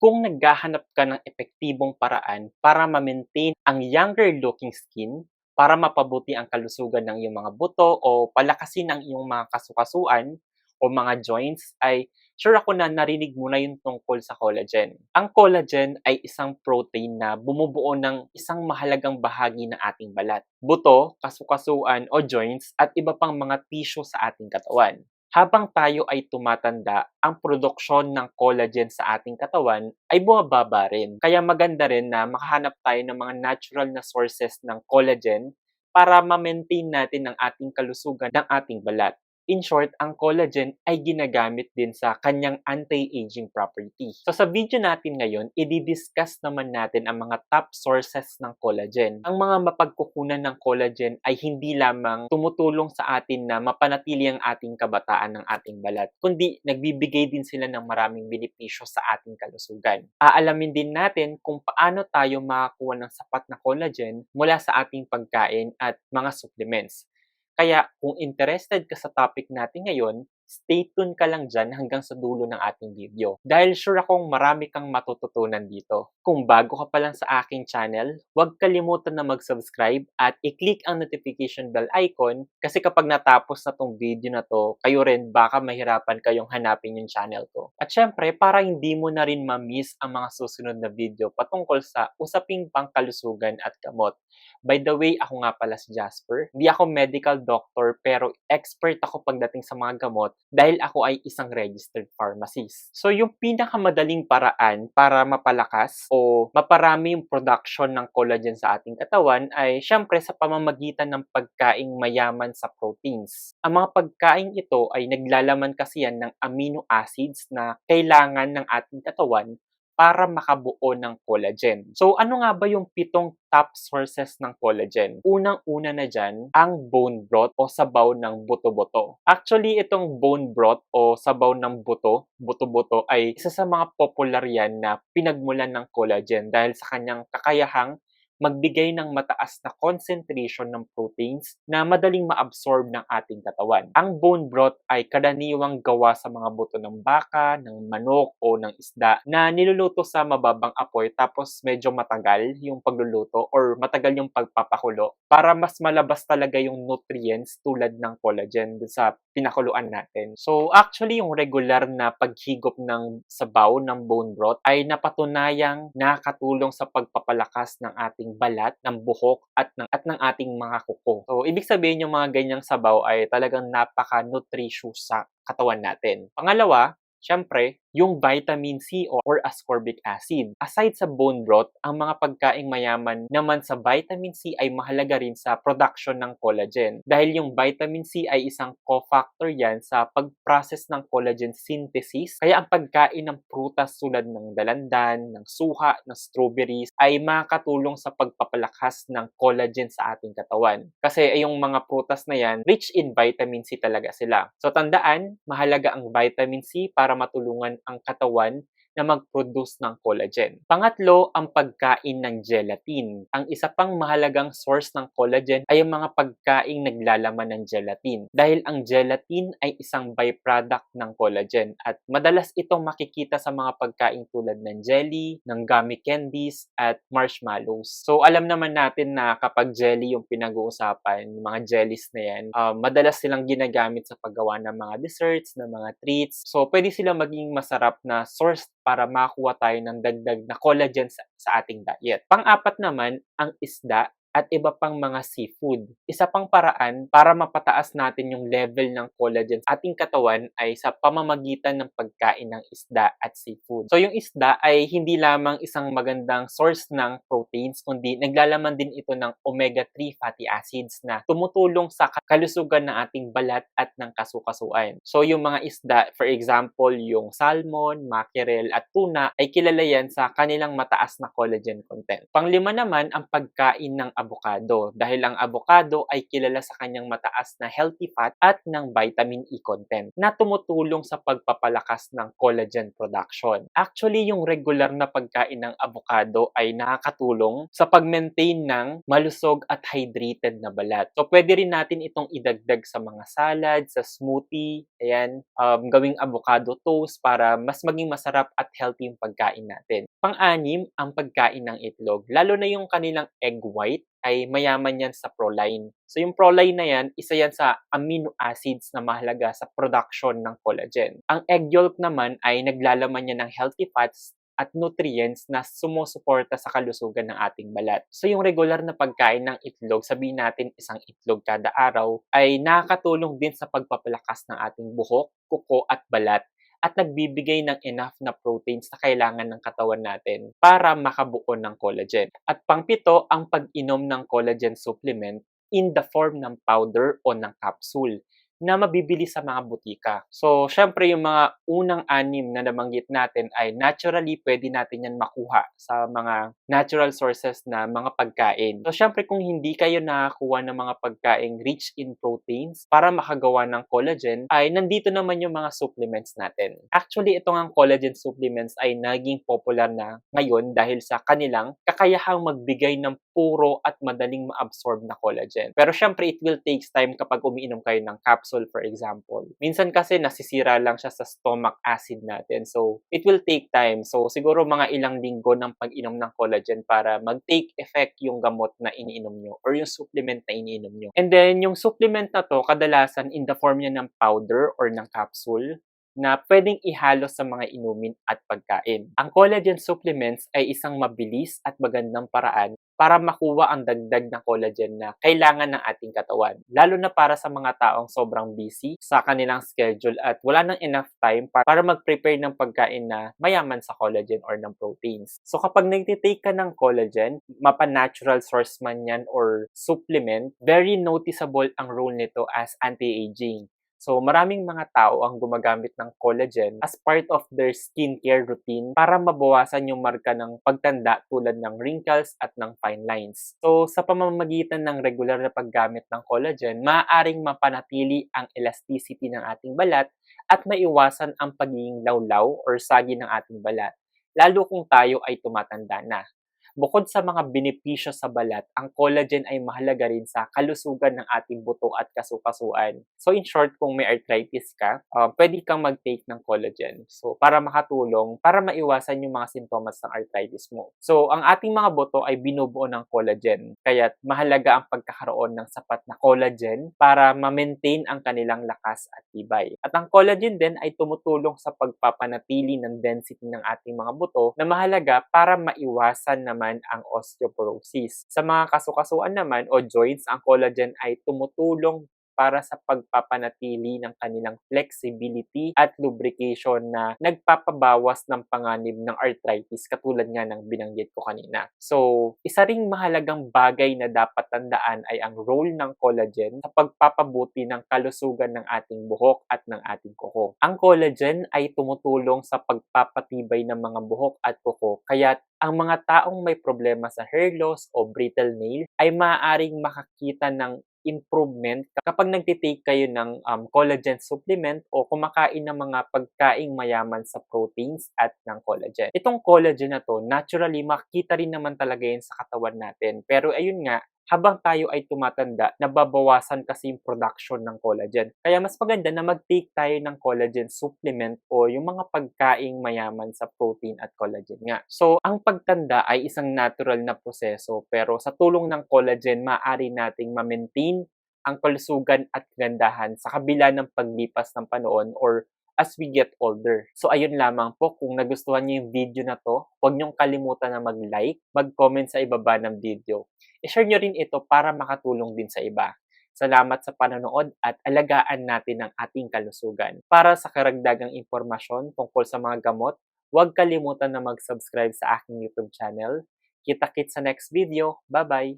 Kung naghahanap ka ng epektibong paraan para ma-maintain ang younger looking skin, para mapabuti ang kalusugan ng iyong mga buto o palakasin ang iyong mga kasukasuan o mga joints ay sure ako na narinig mo na yung tungkol sa collagen. Ang collagen ay isang protein na bumubuo ng isang mahalagang bahagi ng ating balat. Buto, kasukasuan o joints at iba pang mga tissue sa ating katawan. Habang tayo ay tumatanda, ang produksyon ng collagen sa ating katawan ay bumababa rin. Kaya maganda rin na makahanap tayo ng mga natural na sources ng collagen para ma-maintain natin ang ating kalusugan ng ating balat. In short, ang collagen ay ginagamit din sa kanyang anti-aging property. So sa video natin ngayon, i-discuss naman natin ang mga top sources ng collagen. Ang mga mapagkukunan ng collagen ay hindi lamang tumutulong sa atin na mapanatili ang ating kabataan ng ating balat, kundi nagbibigay din sila ng maraming benepisyo sa ating kalusugan. Aalamin din natin kung paano tayo makakuha ng sapat na collagen mula sa ating pagkain at mga supplements. Kaya kung interested ka sa topic natin ngayon, stay tuned ka lang dyan hanggang sa dulo ng ating video. Dahil sure akong marami kang matututunan dito. Kung bago ka pa lang sa aking channel, huwag kalimutan na mag-subscribe at i-click ang notification bell icon kasi kapag natapos na tong video na to, kayo rin baka mahirapan kayong hanapin yung channel ko. At syempre, para hindi mo na rin ma-miss ang mga susunod na video patungkol sa usaping pangkalusugan at gamot. By the way, ako nga pala si Jasper. Hindi ako medical doctor pero expert ako pagdating sa mga gamot dahil ako ay isang registered pharmacist. So yung pinakamadaling paraan para mapalakas o maparami yung production ng collagen sa ating katawan ay syempre sa pamamagitan ng pagkaing mayaman sa proteins. Ang mga pagkain ito ay naglalaman kasi yan ng amino acids na kailangan ng ating katawan para makabuo ng collagen. So ano nga ba yung pitong top sources ng collagen? Unang-una na dyan, ang bone broth o sabaw ng buto-buto. Actually, itong bone broth o sabaw ng buto, buto-buto ay isa sa mga popular yan na pinagmulan ng collagen dahil sa kanyang kakayahang magbigay ng mataas na concentration ng proteins na madaling maabsorb ng ating katawan. Ang bone broth ay karaniwang gawa sa mga buto ng baka, ng manok o ng isda na niluluto sa mababang apoy tapos medyo matagal yung pagluluto or matagal yung pagpapakulo para mas malabas talaga yung nutrients tulad ng collagen sa pinakuluan natin. So actually yung regular na paghigop ng sabaw ng bone broth ay napatunayang nakatulong sa pagpapalakas ng ating ating balat, ng buhok at ng at ng ating mga kuko. So ibig sabihin yung mga ganyang sabaw ay talagang napaka-nutritious sa katawan natin. Pangalawa, syempre, yung vitamin C or ascorbic acid. Aside sa bone broth, ang mga pagkaing mayaman naman sa vitamin C ay mahalaga rin sa production ng collagen. Dahil yung vitamin C ay isang cofactor yan sa pag-process ng collagen synthesis. Kaya ang pagkain ng prutas tulad ng dalandan, ng suha, ng strawberries ay makakatulong sa pagpapalakas ng collagen sa ating katawan. Kasi ay yung mga prutas na yan, rich in vitamin C talaga sila. So tandaan, mahalaga ang vitamin C para matulungan ang katawan na mag-produce ng collagen. Pangatlo, ang pagkain ng gelatin. Ang isa pang mahalagang source ng collagen ay ang mga pagkain naglalaman ng gelatin. Dahil ang gelatin ay isang byproduct ng collagen at madalas itong makikita sa mga pagkain tulad ng jelly, ng gummy candies, at marshmallows. So alam naman natin na kapag jelly yung pinag-uusapan, mga jellies na yan, uh, madalas silang ginagamit sa paggawa ng mga desserts, ng mga treats. So pwede silang maging masarap na source para makuha tayo ng dagdag na collagen sa, sa ating diet. Pang-apat naman, ang isda at iba pang mga seafood. Isa pang paraan para mapataas natin yung level ng collagen sa ating katawan ay sa pamamagitan ng pagkain ng isda at seafood. So yung isda ay hindi lamang isang magandang source ng proteins kundi naglalaman din ito ng omega-3 fatty acids na tumutulong sa kalusugan ng ating balat at ng kasukasuan. So yung mga isda, for example, yung salmon, mackerel at tuna ay kilala yan sa kanilang mataas na collagen content. Panglima naman ang pagkain ng avocado dahil ang avocado ay kilala sa kanyang mataas na healthy fat at ng vitamin E content na tumutulong sa pagpapalakas ng collagen production. Actually, yung regular na pagkain ng avocado ay nakakatulong sa pag-maintain ng malusog at hydrated na balat. So, pwede rin natin itong idagdag sa mga salad, sa smoothie, ayan, um, gawing avocado toast para mas maging masarap at healthy yung pagkain natin. Pang-anim, ang pagkain ng itlog. Lalo na yung kanilang egg white ay mayaman yan sa proline. So yung proline na yan, isa yan sa amino acids na mahalaga sa production ng collagen. Ang egg yolk naman ay naglalaman yan ng healthy fats at nutrients na sumusuporta sa kalusugan ng ating balat. So yung regular na pagkain ng itlog, sabihin natin isang itlog kada araw, ay nakakatulong din sa pagpapalakas ng ating buhok, kuko at balat at nagbibigay ng enough na proteins na kailangan ng katawan natin para makabuo ng collagen. At pangpito, ang pag-inom ng collagen supplement in the form ng powder o ng capsule na mabibili sa mga butika. So, syempre yung mga unang anim na nabanggit natin ay naturally pwede natin yan makuha sa mga natural sources na mga pagkain. So, syempre kung hindi kayo nakakuha ng mga pagkain rich in proteins para makagawa ng collagen, ay nandito naman yung mga supplements natin. Actually, itong ang collagen supplements ay naging popular na ngayon dahil sa kanilang kakayahang magbigay ng puro at madaling ma-absorb na collagen. Pero syempre, it will takes time kapag umiinom kayo ng capsule, for example. Minsan kasi nasisira lang siya sa stomach acid natin. So, it will take time. So, siguro mga ilang linggo ng pag-inom ng collagen para mag-take effect yung gamot na iniinom nyo or yung supplement na iniinom nyo. And then, yung supplement na to, kadalasan in the form niya ng powder or ng capsule na pwedeng ihalo sa mga inumin at pagkain. Ang collagen supplements ay isang mabilis at magandang paraan para makuha ang dagdag na collagen na kailangan ng ating katawan. Lalo na para sa mga taong sobrang busy sa kanilang schedule at wala nang enough time para mag-prepare ng pagkain na mayaman sa collagen or ng proteins. So kapag nagtitake ka ng collagen, mapa-natural source man yan or supplement, very noticeable ang role nito as anti-aging. So, maraming mga tao ang gumagamit ng collagen as part of their skincare routine para mabawasan yung marka ng pagtanda tulad ng wrinkles at ng fine lines. So, sa pamamagitan ng regular na paggamit ng collagen, maaaring mapanatili ang elasticity ng ating balat at maiwasan ang pagiging lawlaw or sagi ng ating balat, lalo kung tayo ay tumatanda na. Bukod sa mga benepisyo sa balat, ang collagen ay mahalaga rin sa kalusugan ng ating buto at kasukasuan. So in short, kung may arthritis ka, uh, pwede kang mag-take ng collagen. So para makatulong, para maiwasan yung mga sintomas ng arthritis mo. So ang ating mga buto ay binubuo ng collagen. Kaya mahalaga ang pagkakaroon ng sapat na collagen para ma-maintain ang kanilang lakas at tibay. At ang collagen din ay tumutulong sa pagpapanatili ng density ng ating mga buto na mahalaga para maiwasan na naman ang osteoporosis. Sa mga kasukasuan naman o joints, ang collagen ay tumutulong para sa pagpapanatili ng kanilang flexibility at lubrication na nagpapabawas ng panganib ng arthritis katulad nga ng binanggit ko kanina. So, isa ring mahalagang bagay na dapat tandaan ay ang role ng collagen sa pagpapabuti ng kalusugan ng ating buhok at ng ating kuko. Ang collagen ay tumutulong sa pagpapatibay ng mga buhok at kuko kaya ang mga taong may problema sa hair loss o brittle nail ay maaaring makakita ng improvement kapag nagtitake kayo ng um, collagen supplement o kumakain ng mga pagkaing mayaman sa proteins at ng collagen. Itong collagen na to, naturally, makikita rin naman talaga yan sa katawan natin. Pero ayun nga, habang tayo ay tumatanda, nababawasan kasi yung production ng collagen. Kaya mas maganda na mag-take tayo ng collagen supplement o yung mga pagkaing mayaman sa protein at collagen nga. So, ang pagtanda ay isang natural na proseso pero sa tulong ng collagen, maaari nating ma-maintain ang kalusugan at gandahan sa kabila ng paglipas ng panahon or as we get older. So ayun lamang po, kung nagustuhan niyo yung video na to, huwag niyong kalimutan na mag-like, mag-comment sa ibaba ng video i-share nyo rin ito para makatulong din sa iba. Salamat sa panonood at alagaan natin ang ating kalusugan. Para sa karagdagang impormasyon tungkol sa mga gamot, huwag kalimutan na mag-subscribe sa aking YouTube channel. Kita-kit sa next video. Bye-bye!